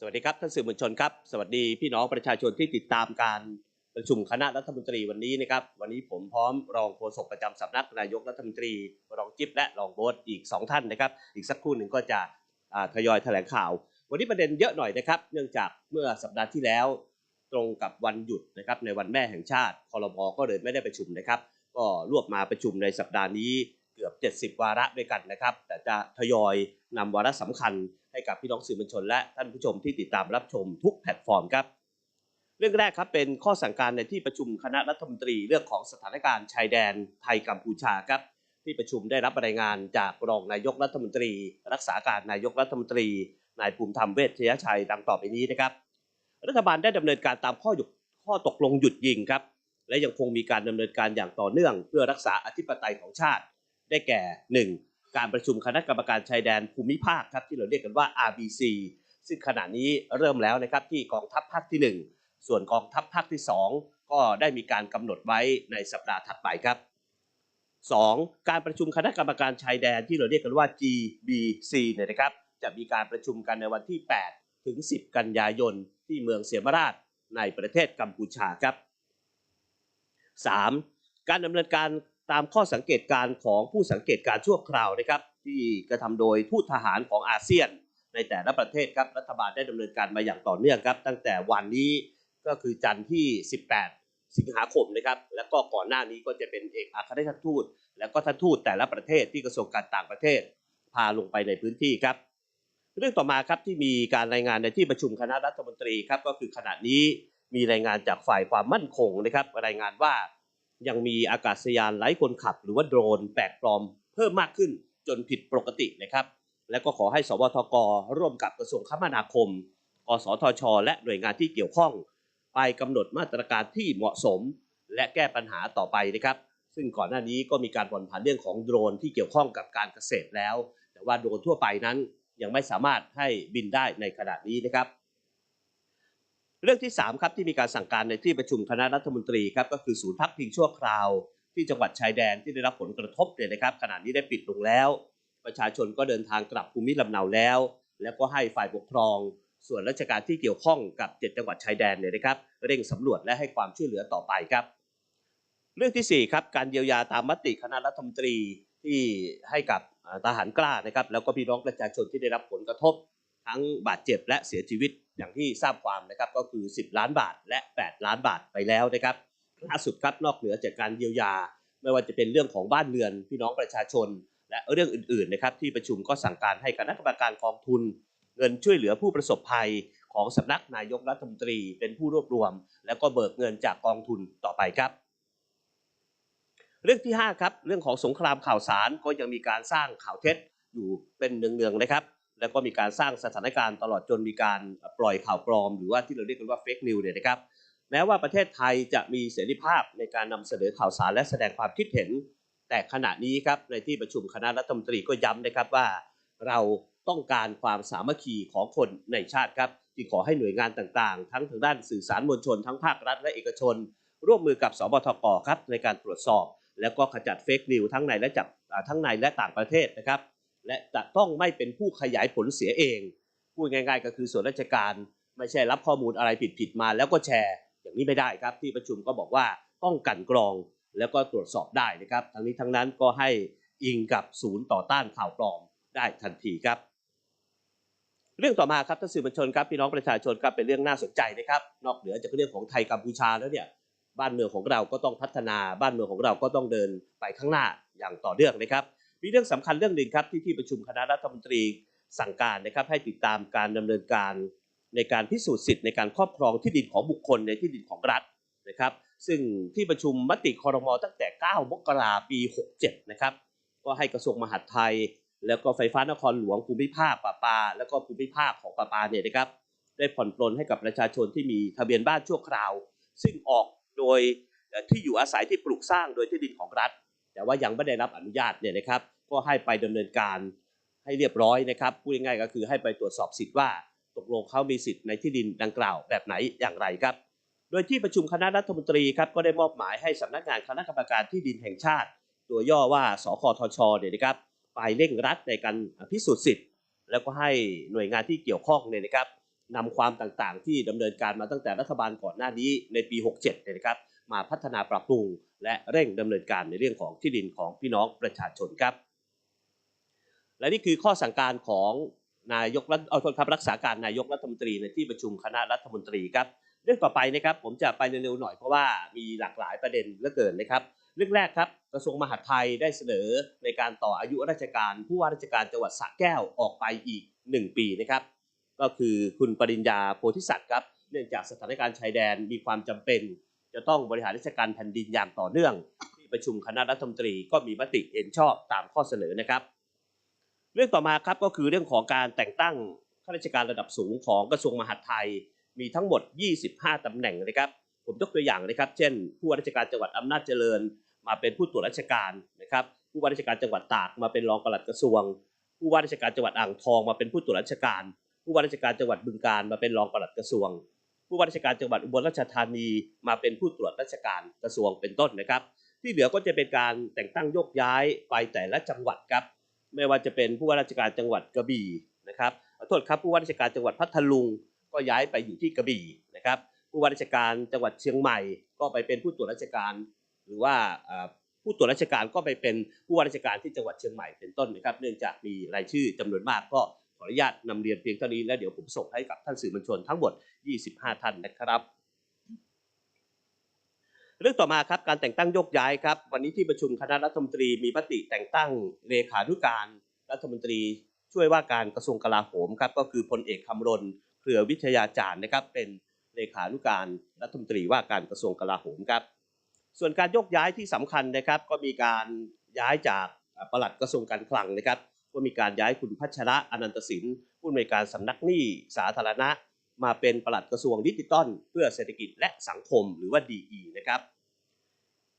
สวัสดีครับท่านสื่อมวลชนครับ สวัสดีพี่น้องประชาชนที่ติดตามการประชุมคณะรัฐมนตรีวันนี้นะครับ วันนี้ผมพร้อมรองโฆษกประจำสำนักนายกรัฐมนตรีรองจิ๊บและรองโบ๊ทอีก 2 ท่านนะครับ อีกสักครู่หนึ่งก็จะทยอยแถลงข่าว วันนี้ประเด็นเยอะหน่อยนะครับ เนื่องจากเมื่อสัปดาห์ที่แล้ว ตรงกับวันหยุดนะครับในวันแม่แห่งชาติคอรมอก็เลยไม่ได้ประชุมนะครับ ก็รวบมาประชุมในสัปดาห์นี้ เกือบ 70 วาระด้วยกันนะครับ แต่จะทยอยนำวาระสำคัญให้กับพี่น้องสื่อมวลชน และท่านผู้ชมที่ติดตามรับชมทุกแพลตฟอร์มครับ เรื่องแรกครับเป็นข้อสั่งการในที่ประชุมคณะรัฐมนตรีเรื่องของสถานการณ์ชายแดนไทยกัมพูชาครับ ที่ประชุมได้รับรายงานจากรองนายกรัฐมนตรี รักษาการนายกรัฐมนตรีนายภูมิธรรมเวชยชัยดังต่อไปนี้นะครับ รัฐบาลได้ดำเนินการตามข้อหยุดข้อตกลงหยุดยิงครับ และยังคงมีการดำเนินการอย่างต่อเนื่อง เพื่อรักษาอธิปไตยของชาติ ได้แก่ 1. การประชุมคณะกรรมการชายแดนภูมิภาคครับที่เราเรียกกันว่า RBC ซึ่งขณะนี้เริ่มแล้วนะครับที่กองทัพภาคที่ 1 ส่วนกองทัพภาคที่ 2 ก็ได้มีการกำหนดไว้ในสัปดาห์ถัดไปครับ 2. การประชุมคณะกรรมการชายแดนที่เราเรียกกันว่า GBC เนี่ยนะครับ จะมีการประชุมกันในวันที่ 8 ถึง 10 กันยายนที่เมืองเสียมราชในประเทศกัมพูชาครับ 3. การดำเนินการ ตามข้อสังเกตการของผู้สังเกตการชั่วคราวนะครับ ที่กระทำโดยทูตทหารของอาเซียน ในแต่ละประเทศครับรัฐบาลได้ดำเนินการมาอย่างต่อเนื่องครับ ตั้งแต่วันนี้ก็คือจันทร์ที่ 18 สิงหาคมนะครับ แล้วก็ก่อนหน้านี้ก็จะเป็นเอกอัครราชทูต แล้วก็ท่านทูตแต่ละประเทศที่กระทรวงการต่างประเทศ พาลงไปในพื้นที่ครับ เรื่องต่อมาครับที่มีการรายงานในที่ประชุมคณะรัฐมนตรีครับก็คือขณะนี้มีรายงานจากฝ่ายความมั่นคงนะครับ รายงานว่า ยังมีอากาศยานไร้คนขับ หรือว่าโดรนแปลกปลอมเพิ่มมากขึ้นจนผิดปกตินะครับ และก็ขอให้สวทก ร่วมกับกระทรวงคมนาคม กสทช และหน่วยงานที่เกี่ยวข้อง ไปกำหนดมาตรการที่เหมาะสม และแก้ปัญหาต่อไปนะครับ ซึ่งก่อนหน้านี้ก็มีการผ่อนผันเรื่องของโดรนที่เกี่ยวข้องกับการเกษตรแล้ว แต่ว่าโดรนทั่วไปนั้นยังไม่สามารถให้บินได้ในขณะนี้นะครับ เรื่องที่3ครับที่มีการสั่งการในที่ประชุมคณะรัฐมนตรีครับก็คือศูนย์พักพิงชั่วคราว ที่จังหวัดชายแดนที่ได้รับผลกระทบเนี่ยนะครับขณะนี้ได้ปิดลงแล้ว ประชาชนก็เดินทางกลับภูมิลำเนาแล้ว แล้วก็ให้ฝ่ายปกครอง ส่วนราชการที่เกี่ยวข้องกับ 7 จังหวัดชายแดนเนี่ยนะครับเร่งสำรวจและให้ความช่วยเหลือต่อไปครับ เรื่องทีสี่4ครับการเยียวยาตามมติคณะรัฐมนตรีที่ให้กับทหารกล้านะครับแล้วก็พี่น้องประชาชนที่ได้รับผลกระทบ ทั้งบาดเจ็บและเสียชีวิตอย่างที่ทราบความนะครับก็คือ 10 ล้านบาทและ 8 ล้านบาทไปแล้วนะครับล่าสุดครับนอกเหนือจากการเยียวยา ไม่ว่าจะเป็นเรื่องของบ้านเรือนพี่น้องประชาชน และเรื่องอื่นๆนะครับที่ประชุมก็สั่งการให้คณะกรรมการกองทุน เงินช่วยเหลือผู้ประสบภัยของสำนักนายกรัฐมนตรีเป็นผู้รวบรวม แล้วก็เบิกเงินจากกองทุนต่อไปครับ เรื่องที่5ครับเรื่องของสงครามข่าวสารก็ยังมีการสร้างข่าวเท็จอยู่เป็นเนืองๆนะครับ แล้วก็มีการสร้างสถานการณ์ตลอดจนมีการปล่อยข่าวปลอม หรือว่าที่เราเรียกกันว่าเฟกนิวเนี่ยนะครับแม้ว่าประเทศไทยจะมีเสรีภาพในการนำเสนอข่าวสารและแสดงความคิดเห็น แต่ขณะนี้ครับในที่ประชุมคณะรัฐมนตรีก็ย้ำนะครับว่า เราต้องการความสามัคคีของคนในชาติครับที่ขอให้หน่วยงานต่างๆ ทั้งทางด้านสื่อสารมวลชนทั้งภาครัฐและเอกชน ร่วมมือกับสบทกครับในการตรวจสอบ แล้วก็ขจัดเฟกนิวทั้งในและจากทั้งในและต่างประเทศนะครับ และจะต้องไม่เป็นผู้ขยายผลเสียเอง พูดง่าย ๆ ก็คือส่วนราชการไม่ใช่รับข้อมูลอะไรผิดๆมา แล้วก็แชร์อย่างนี้ไม่ได้ครับ ที่ประชุมก็บอกว่าต้องกันกรองแล้วก็ตรวจสอบได้นะครับ ทั้งนี้ทั้งนั้นก็ให้อิงกับศูนย์ต่อต้านข่าวปลอมได้ทันทีครับ เรื่องต่อมาครับท่านสื่อมวลชนครับพี่น้องประชาชนครับเป็นเรื่องน่าสนใจนะครับ นอกเหนือจากเรื่องของไทยกัมพูชาแล้วเนี่ยบ้านเมืองของเราก็ต้องพัฒนาบ้านเมืองของเราก็ต้องเดินไปข้างหน้าอย่างต่อเนื่องนะครับ มีเรื่องสำคัญเรื่องหนึ่งครับที่ที่ประชุมคณะรัฐมนตรีสั่งการนะครับให้ติดตามการดำเนินการในการพิสูจน์สิทธิ์ในการครอบครองที่ดินของบุคคลในที่ดินของรัฐนะครับ ซึ่งที่ประชุมมติคอรมอตั้งแต่ 9 มกราปี 67 นะครับ ก็ให้กระทรวงมหาดไทย แล้วก็ไฟฟ้านครหลวงภูมิภาคป่าปา แล้วก็ภูมิภาคของป่าปาเนี่ยนะครับ ได้ผ่อนปลนให้กับประชาชนที่มีทะเบียนบ้านชั่วคราว ซึ่งออกโดยที่อยู่อาศัยที่ปลูกสร้างโดยที่ดินของรัฐ แต่ว่ายังไม่ได้รับอนุญาตเนี่ยนะครับ ก็ให้ไปดำเนินการให้เรียบร้อยนะครับพูดง่ายๆก็คือให้ไปตรวจสอบสิทธิ์ว่า ตกลงเขามีสิทธิ์ในที่ดินดังกล่าวแบบไหนอย่างไรครับ โดยที่ประชุมคณะรัฐมนตรีครับก็ได้มอบหมายให้สำนักงานคณะกรรมการที่ดินแห่งชาติ ตัวย่อว่าสคทชเนี่ยนะครับไปเร่งรัดในการพิสูจน์สิทธิ์ แล้วก็ให้หน่วยงานที่เกี่ยวข้องเนี่ยนะครับนำความต่างๆ ที่ดำเนินการมาตั้งแต่รัฐบาลก่อนหน้านี้ในปี 67เนี่ยนะครับ มาพัฒนาปรับปรุง และเร่งดำเนินการในเรื่องของที่ดินของพี่น้องประชาชนครับ และนี่คือข้อสั่งการของนายกรัฐเอาทษครับรักษาการนายกรัฐมนตรีในที่ประชุมคณะรัฐมนตรีครับเรื่องต่อไปนะครับผมจะไปเร็วๆหน่อยเพราะว่ามีหลากหลายประเด็นเหลือเกินนะครับ เรื่องแรกครับกระทรวงมหาดไทยได้เสนอในการต่ออายุราชการ ผู้ว่าราชการจังหวัดสระแก้วออกไปอีก 1 ปีนะครับ ก็คือคุณปริญญาโพธิสัตว์ครับเนื่องจากสถานการณ์ชายแดนมีความจำเป็น จะต้องบริหารราชการแผ่นดินอย่างต่อเนื่อง ที่ประชุมคณะรัฐมนตรีก็มีมติเห็นชอบตามข้อเสนอนะครับ เรื่องต่อมาครับก็คือเรื่องของการแต่งตั้งข้าราชการระดับสูงของกระทรวงมหาดไทย มีทั้งหมด 25ตำแหน่งนะครับ ผมยกตัวอย่างนะครับ เช่น ผู้ว่าราชการจังหวัดอำนาจเจริญ มาเป็นผู้ตรวจราชการนะครับ ผู้ว่าราชการจังหวัดตากมาเป็นรองปลัดกระทรวง ผู้ว่าราชการจังหวัดอ่างทองมาเป็นผู้ตรวจราชการ ผู้ว่าราชการจังหวัดบึงกาฬมาเป็นรองปลัดกระทรวง ผู้ว่าราชการจังหวัดอุบลราชธานีมาเป็นผู้ตรวจราชการกระทรวงเป็นต้นนะครับ ที่เหลือก็จะเป็นการแต่งตั้งโยกย้ายไปแต่ละจังหวัดครับ ไม่ว่าจะเป็นผู้ว่าราชการจังหวัดกระบี่นะครับขอโทษครับผู้ว่าราชการจังหวัดพัทลุงก็ย้ายไปอยู่ที่กระบี่นะครับผู้ว่าราชการจังหวัดเชียงใหม่ ก็ไปเป็นผู้ตรวจราชการ หรือว่าผู้ตรวจราชการก็ไปเป็นผู้ว่าราชการที่จังหวัดเชียงใหม่เป็นต้นนะครับ เนื่องจากมีรายชื่อจำนวนมากก็ ขออนุญาตนำเรียนเพียงเท่านี้แล้วเดี๋ยวผมส่งให้กับท่านสื่อมวลชนทั้งหมด 25 ท่านนะครับ เรื่องต่อมาครับการแต่งตั้งโยกย้ายครับ วันนี้ที่ประชุมคณะรัฐมนตรีมีมติแต่งตั้งเลขานุการรัฐมนตรีช่วยว่าการกระทรวงกลาโหมครับก็คือพลเอกคำรณเครือวิทยาจารย์นะครับ เป็นเลขานุการรัฐมนตรีว่าการกระทรวงกลาโหมครับ ส่วนการโยกย้ายที่สำคัญนะครับ ก็มีการย้ายจากปลัดกระทรวงการคลังนะครับ ก็มีการย้ายคุณพัชระอนันตสินผู้อำนวยการสำนักหนี้สาธารณะ มาเป็นปลัดกระทรวงดิจิทัล เพื่อเศรษฐกิจและสังคมหรือว่า DE นะครับ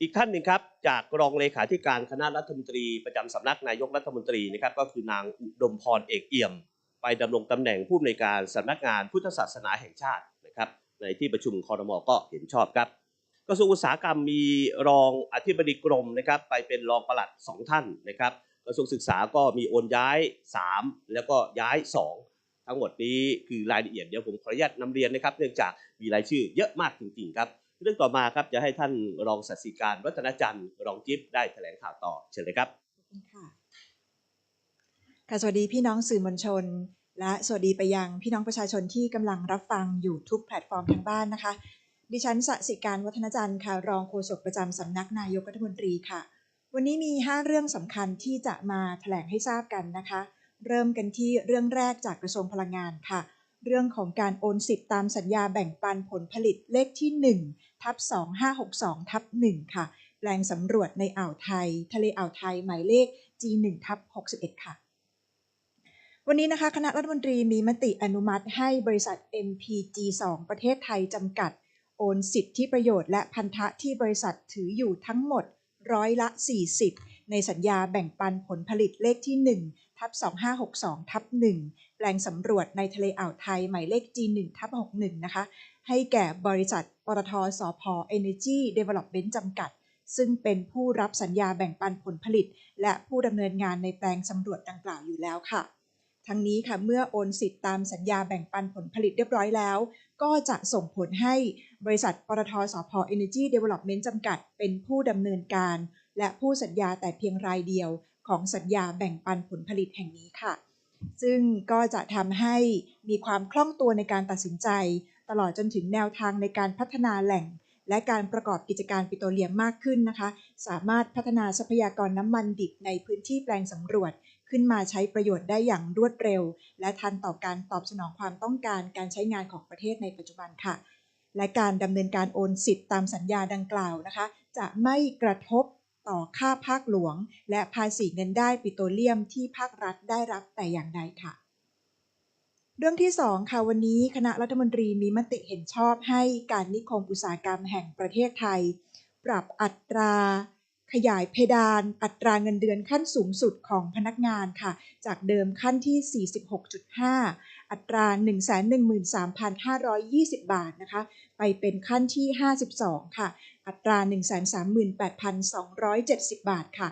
อีกท่านหนึ่งครับ จากรองเลขาธิการคณะรัฐมนตรีประจำสำนักนายกรัฐมนตรีนะครับก็คือนางอุดมพรเอกเอี่ยม ไปดำรงตำแหน่งผู้อำนวยการสำนักงานพุทธศาสนาแห่งชาตินะครับในที่ประชุมคอรมอก็เห็นชอบครับกระทรวงอุตสาหกรรมมีรองอธิบดีกรมนะครับไปเป็นรองปลัดสองท่านนะครับ กระทรวงศึกษาก็มีโอนย้าย 3 แล้วก็ย้าย 2 ทั้งหมดนี้คือรายละเอียดเดี๋ยวผมขออนุญาตนำเรียนนะครับ เนื่องจากมีรายชื่อเยอะมากจริงๆครับ เรื่องต่อมาครับจะให้ท่านรองศาสตราการวัฒนจันทร์รองจิ๊บได้แถลงข่าวต่อเชิญเลยครับขอบคุณค่ะค่ะสวัสดีพี่น้องสื่อมวลชน และสวัสดีไปยังพี่น้องประชาชนที่กำลังรับฟังอยู่ทุกแพลตฟอร์มทางบ้านนะคะ ดิฉันสสิการวัฒนจันทร์ค่ะรองโฆษกประจำสำนักนายกรัฐมนตรีค่ะ วันนี้มี 5 เรื่องสำคัญที่จะมาแถลงให้ทราบกันนะคะ เริ่มกันที่เรื่องแรกจากกระทรวงพลังงานค่ะ เรื่องของการโอนสิทธิ์ตามสัญญาแบ่งปันผลผลิตเลขที่1ทับ2562ทับ1ค่ะ แปลงสำรวจในอ่าวไทย ทะเลอ่าวไทยหมายเลข G1 ทับ61 ค่ะ วันนี้นะคะคณะรัฐมนตรีมีมติอนุมัติให้บริษัท MPG2 ประเทศไทยจำกัด โอนสิทธิประโยชน์และพันธะที่บริษัทถืออยู่ทั้งหมด ร้อยละ 40 ในสัญญาแบ่งปันผลผลิตเลขที่ 1 ทับ 2562 ทับ 1 แปลงสำรวจในทะเลอ่าวไทย หมายเลข G1 ทับ 61 นะคะ ให้แก่บริษัทปตทสพ Energy Development จำกัด ซึ่งเป็นผู้รับสัญญาแบ่งปันผลผลิต และผู้ดำเนินงานในแปลงสำรวจดังกล่าวอยู่แล้วค่ะทั้งนี้ค่ะเมื่อโอนสิทธิ์ตามสัญญาแบ่งปันผลผลิตเรียบร้อยแล้ว ก็จะส่งผลให้บริษัทปตทสพ Energy Development จำกัด เป็นผู้ดำเนินการ และผู้สัญญาแต่เพียงรายเดียวของสัญญาแบ่งปันผลผลิตแห่งนี้ค่ะ ซึ่งก็จะทำให้มีความคล่องตัวในการตัดสินใจ ตลอดจนถึงแนวทางในการพัฒนาแหล่ง และการประกอบกิจการปิโตรเลียมมากขึ้นนะคะ สามารถพัฒนาทรัพยากรน้ำมันดิบในพื้นที่แปลงสำรวจ ขึ้นมาใช้ประโยชน์ได้อย่างรวดเร็ว และทันต่อการตอบสนองความต้องการการใช้งานของประเทศในปัจจุบันค่ะ และการดำเนินการโอนสิทธิ์ตามสัญญาดังกล่าวนะคะ จะไม่กระทบต่อค่าภาคหลวง และภาษีเงินได้ปิโตรเลียมที่ภาครัฐได้รับแต่อย่างใดค่ะ เรื่องที่ 2 ค่ะ วันนี้คณะรัฐมนตรีมีมติเห็นชอบให้การนิคมอุตสาหกรรมแห่งประเทศไทย ปรับอัตรา ขยายเพดาน อัตราเงินเดือนขั้นสูงสุดของพนักงานค่ะ จากเดิมขั้นที่ 46.5 อัตรา 113,520 บาทนะคะ ไปเป็นขั้นที่ 52 ค่ะ อัตรา 138,270 บาทค่ะ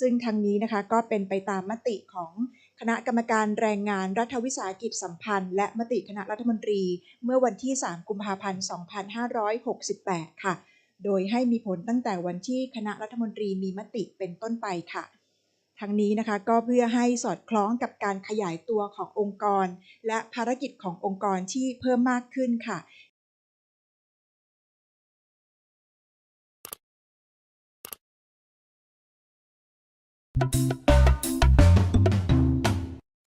ซึ่งทางนี้นะคะก็เป็นไปตามมติของ คณะกรรมการแรงงานรัฐวิสาหกิจสัมพันธ์ และมติคณะรัฐมนตรี เมื่อวันที่ 3 กุมภาพันธ์ 2568 ค่ะ โดยให้มีผลตั้งแต่วันที่คณะรัฐมนตรีมีมติเป็นต้นไปค่ะ ทั้งนี้นะคะก็เพื่อให้สอดคล้องกับการขยายตัวขององค์กร และภารกิจขององค์กรที่เพิ่มมากขึ้นค่ะ Thank